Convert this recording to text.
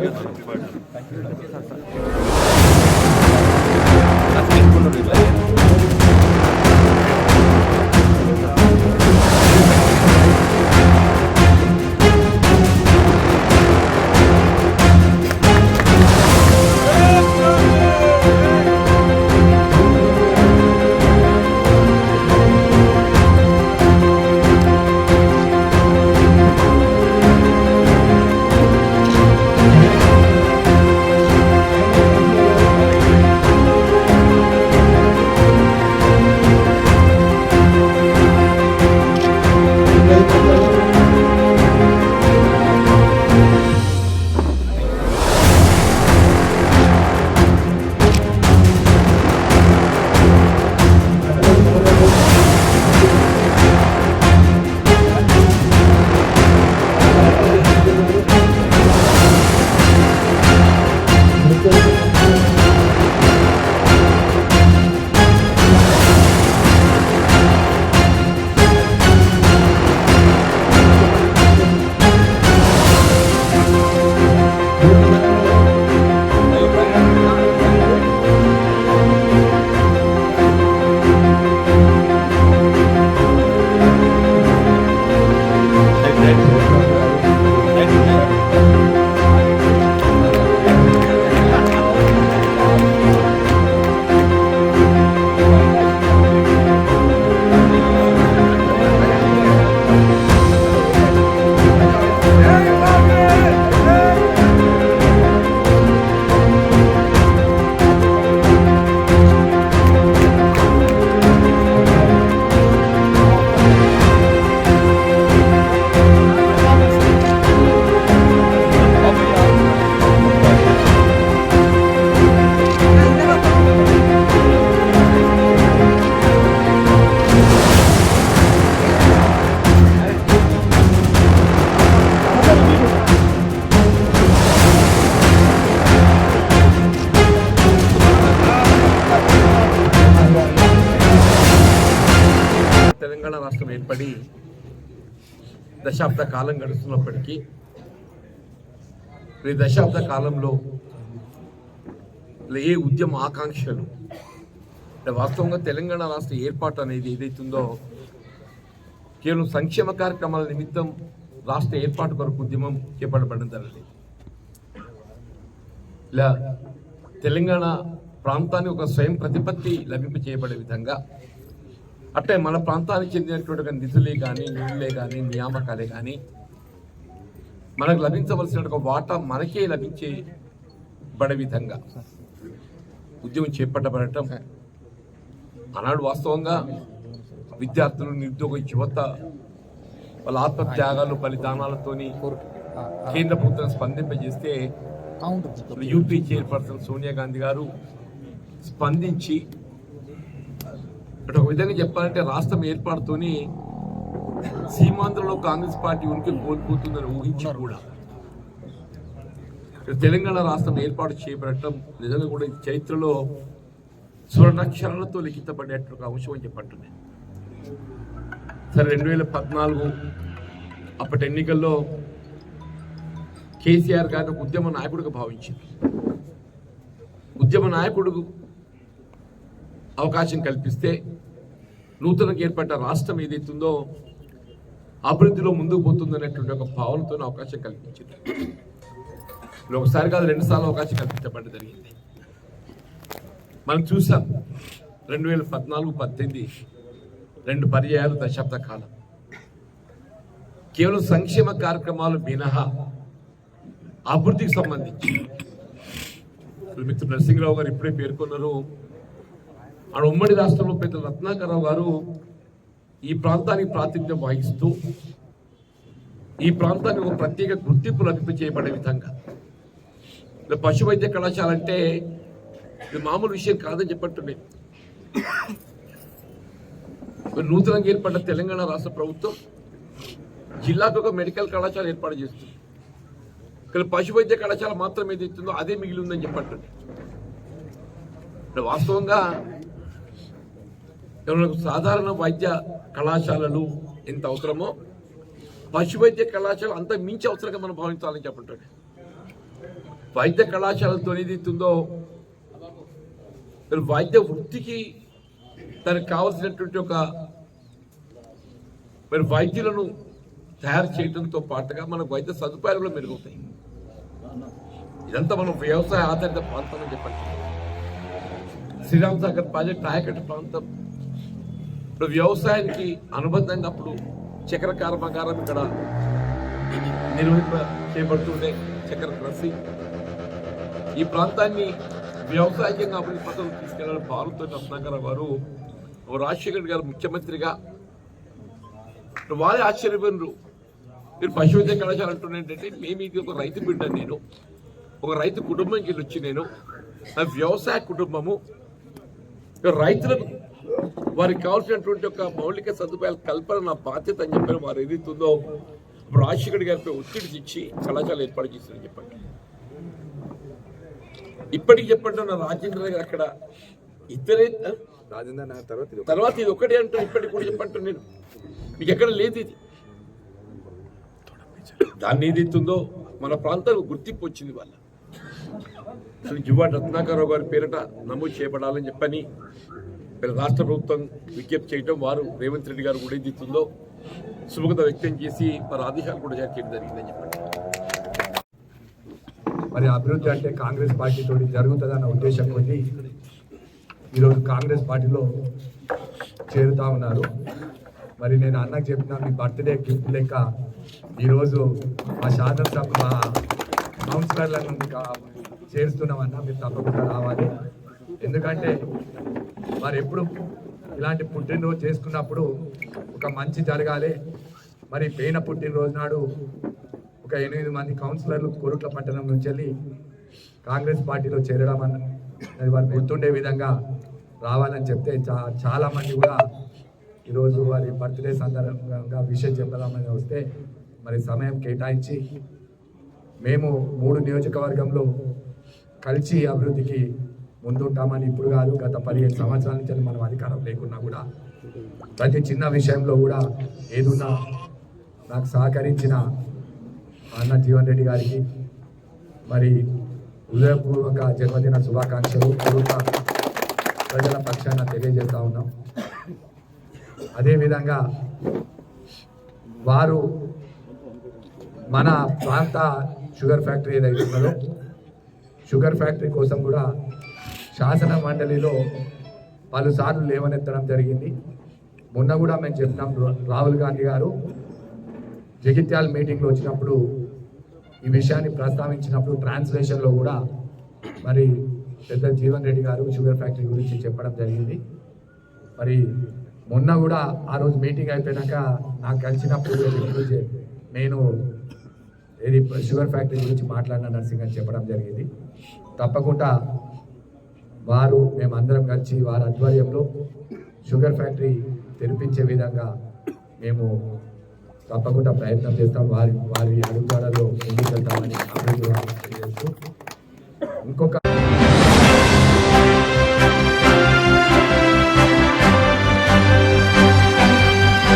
Yeah. Telangana రాష్ట్రం ఏర్పడి దశాబ్ద కాలం గడుస్తున్నప్పటికీ ఈ దశాబ్ద కాలంలో ఏ ఉద్యమ ఆకాంక్షలు వాస్తవంగా తెలంగాణ రాష్ట్ర ఏర్పాటు అనేది ఏదైతుందో కేవలం సంక్షేమ కార్యక్రమాల నిమిత్తం రాష్ట్ర ఏర్పాటు కొరకు ఉద్యమం చేపట్టబడడం జరిగింది. ఇలా తెలంగాణ ప్రాంతానికి ఒక స్వయం ప్రతిపత్తి లభింప చేయబడే విధంగా అట్టే మన ప్రాంతానికి చెందినటువంటి నిధులే కానీ నిధులే కానీ నియామకాలే కానీ మనకు లభించవలసిన ఒక వాటా మనకే లభించే బడే విధంగా ఉద్యమం చేపట్టబడటం ఆనాడు వాస్తవంగా విద్యార్థులు నిరుద్యోగ యువత వాళ్ళ ఆత్మత్యాగాలు బలిదానాలతోని కేంద్ర ప్రభుత్వం స్పందింపజేస్తే U P chairperson Sonia Gandhi గారు స్పందించి అంటే ఒక విధంగా చెప్పాలంటే రాష్ట్రం ఏర్పాటుతోని సీమాంధ్రలో కాంగ్రెస్ పార్టీ ఉనికి కోల్పోతుందని ఊహించి కూడా. తెలంగాణ రాష్ట్రం ఏర్పాటు చేయబడటం నిజంగా కూడా చరిత్రలో స్వర్ణాక్షరాలతో లిఖితపడేటువంటి అంశం అని చెప్పట్టున్నాయి సరే రెండు వేల పద్నాలుగు అప్పటి ఎన్నికల్లో కేసీఆర్ గారిని ఒక ఉద్యమ నాయకుడిగా భావించింది. ఉద్యమ నాయకుడు అవకాశం కల్పిస్తే నూతనంగా ఏర్పడ్డ రాష్ట్రం ఏదైతుందో అభివృద్ధిలో ముందుకు పోతుందనేటువంటి ఒక భావనతో అవకాశం కల్పించింది. ఒకసారి కాదు రెండు సార్లు అవకాశం కల్పించబడి జరిగింది. మనం చూసాం రెండు వేల పద్నాలుగు పద్దెనిమిది రెండు పర్యాయాలు దశాబ్ద కాలం. కేవలం సంక్షేమ కార్యక్రమాలు మినహా అభివృద్ధికి సంబంధించి. ఇప్పుడు మిత్రుడు నరసింహరావు గారు ఇప్పుడే పేర్కొన్నారు ఆడ ఉమ్మడి రాష్ట్రంలో పెద్ద రత్నాకరరావు గారు ఈ ప్రాంతానికి ప్రాతినిధ్యం వహిస్తూ ఈ ప్రాంతానికి ఒక ప్రత్యేక గుర్తింపు లభింప చేయబడే విధంగా. పశు వైద్య కళాశాల అంటే ఇది మామూలు విషయం కాదని చెప్పట్టుండే. నూతనంగా ఏర్పడ్డ తెలంగాణ రాష్ట్ర ప్రభుత్వం జిల్లాకు ఒక మెడికల్ కళాశాల ఏర్పాటు చేస్తుంది. ఇక్కడ పశు వైద్య కళాశాల మాత్రం ఏది ఇస్తుందో అదే మిగిలి ఉందని చెప్పట్టుండే. వాస్తవంగా మనకు సాధారణ వైద్య కళాశాలలు ఎంత అవసరమో పశు వైద్య కళాశాల అంత మించి అవసరంగా మనం భావించాలని చెప్పంటాడు. వైద్య కళాశాలతో ఏదైతుందో మరి వైద్య వృత్తికి తనకు కావలసినటువంటి ఒక మరి వైద్యులను తయారు చేయడంతో పాటుగా మనకు వైద్య సదుపాయాలు కూడా మెరుగుతాయి. ఇదంతా మనం వ్యవసాయ ఆధారిత ప్రాంతం అని చెప్పండి శ్రీరామ్ సాగర్ ప్రాజెక్ట్ ఆయకట్టు ప్రాంతం ఇప్పుడు వ్యవసాయానికి అనుబంధంగా అప్పుడు చక్కెర కర్మాగారం ఇక్కడ నిర్వహింప చేయబడుతుండే చక్కెర కృషి. ఈ ప్రాంతాన్ని వ్యవసాయంగా అభివృద్ధి పథకం తీసుకెళ్ళడం భారత రత్నాకర్ వారు రాజశేఖర్ గారు ముఖ్యమంత్రిగా. వారే ఆశ్చర్యపోయినరు. మీరు పశువైద్య కళాశాల అంటున్నారు ఏంటంటే మేము ఇది ఒక రైతు బిడ్డ నేను ఒక రైతు కుటుంబంకి వెళ్ళి వచ్చి నేను వ్యవసాయ కుటుంబము రైతులకు వారికి కావాల్సినటువంటి ఒక మౌలిక సదుపాయాల కల్పన నా బాధ్యత అని చెప్పారు వారు ఏదైతుందో రాజశేఖర్ గారిపై ఒత్తిడి తెచ్చి కళాశాల ఏర్పాటు చేశారని చెప్పండి. ఇప్పటికి చెప్పండి నా రాజేంద్ర గారు అక్కడ ఇతరే రాజేంద్ర తర్వాత ఇది ఒకటే. అంటారు ఇప్పటికి కూడా చెప్పంటాను నేను. మీకు ఎక్కడ లేదు ఇది. దాన్ని ఏదైతుందో మన ప్రాంతానికి గుర్తింపు వచ్చింది వాళ్ళ. అసలు యువ రత్నాకరరావు గారి పేరిట నమోదు చేయబడాలని చెప్పని రాష్ట్ర ప్రభుత్వం విజ్ఞప్తి చేయడం వారు రేవంత్ రెడ్డి గారు కూడా ఏదిస్తుందో సుముఖత వ్యక్తం చేసి మరి ఆదేశాలు కూడా జారీ చేయడం జరిగిందని చెప్పండి. మరి అభివృద్ధి అంటే కాంగ్రెస్ పార్టీతో జరుగుతుందన్న ఉద్దేశం కొద్ది ఈరోజు కాంగ్రెస్ పార్టీలో చేరుతా ఉన్నారు. మరి నేను అన్నకు చెప్పిన మీ బర్త్డే గిఫ్ట్ లెక్క ఈరోజు మా శాసనసభ మా కౌన్సిలర్లను చేరుస్తున్నామన్నా మీరు తప్పకుండా రావాలి. ఎందుకంటే మరి ఎప్పుడు ఇలాంటి పుట్టినరోజు చేసుకున్నప్పుడు ఒక మంచి జరగాలి. మరి పేన పుట్టినరోజు నాడు ఒక ఎనిమిది మంది కౌన్సిలర్లు కోరుట్ల పట్టణం నుంచి వెళ్ళి కాంగ్రెస్ పార్టీలో చేరడం అన్నది వారు గుర్తుండే విధంగా రావాలని చెప్తే చా చాలా మంది కూడా ఈరోజు వారి బర్త్డే సందర్భంగా విషయం చెప్పదామని వస్తే మరి సమయం కేటాయించి మేము మూడు నియోజకవర్గంలో కలిసి అభివృద్ధికి ముందుంటామని ఇప్పుడు కాదు గత పదిహేను సంవత్సరాల నుంచి మనం అధికారం లేకున్నా కూడా. ప్రతి చిన్న విషయంలో కూడా ఏదున్నా నాకు సహకరించిన అన్న జీవన్ రెడ్డి గారికి మరి హృదయపూర్వక జన్మదిన శుభాకాంక్షలు. ప్రజల పక్షాన తెలియజేస్తా ఉన్నాం. అదేవిధంగా వారు మన ప్రాంత షుగర్ ఫ్యాక్టరీ ఏదైతే ఉన్నదో షుగర్ ఫ్యాక్టరీ కోసం కూడా శాసన మండలిలో పలుసార్లు లేవనెత్తడం జరిగింది. మొన్న కూడా మేము చెప్పినాం రాహుల్ గాంధీ గారు. జగిత్యాల మీటింగ్లో వచ్చినప్పుడు ఈ విషయాన్ని ప్రస్తావించినప్పుడు ట్రాన్స్లేషన్లో కూడా మరి పెద్ద జీవన్ రెడ్డి గారు షుగర్ ఫ్యాక్టరీ గురించి చెప్పడం జరిగింది. మరి మొన్న కూడా ఆ రోజు మీటింగ్ అయిపోయినాక నాకు కలిసినప్పుడు నేను ఏది షుగర్ ఫ్యాక్టరీ గురించి మాట్లాడిన నర్సింగ్ అని చెప్పడం జరిగింది. తప్పకుండా వారు మేమందరం కలిసి వారి ఆధ్వర్యంలో షుగర్ ఫ్యాక్టరీ తెరిపించే విధంగా మేము తప్పకుండా ప్రయత్నం చేస్తాం. వారి వారి అడుగుదాడలో ముందుకెళ్తామని అభివృద్ధి ఇంకొక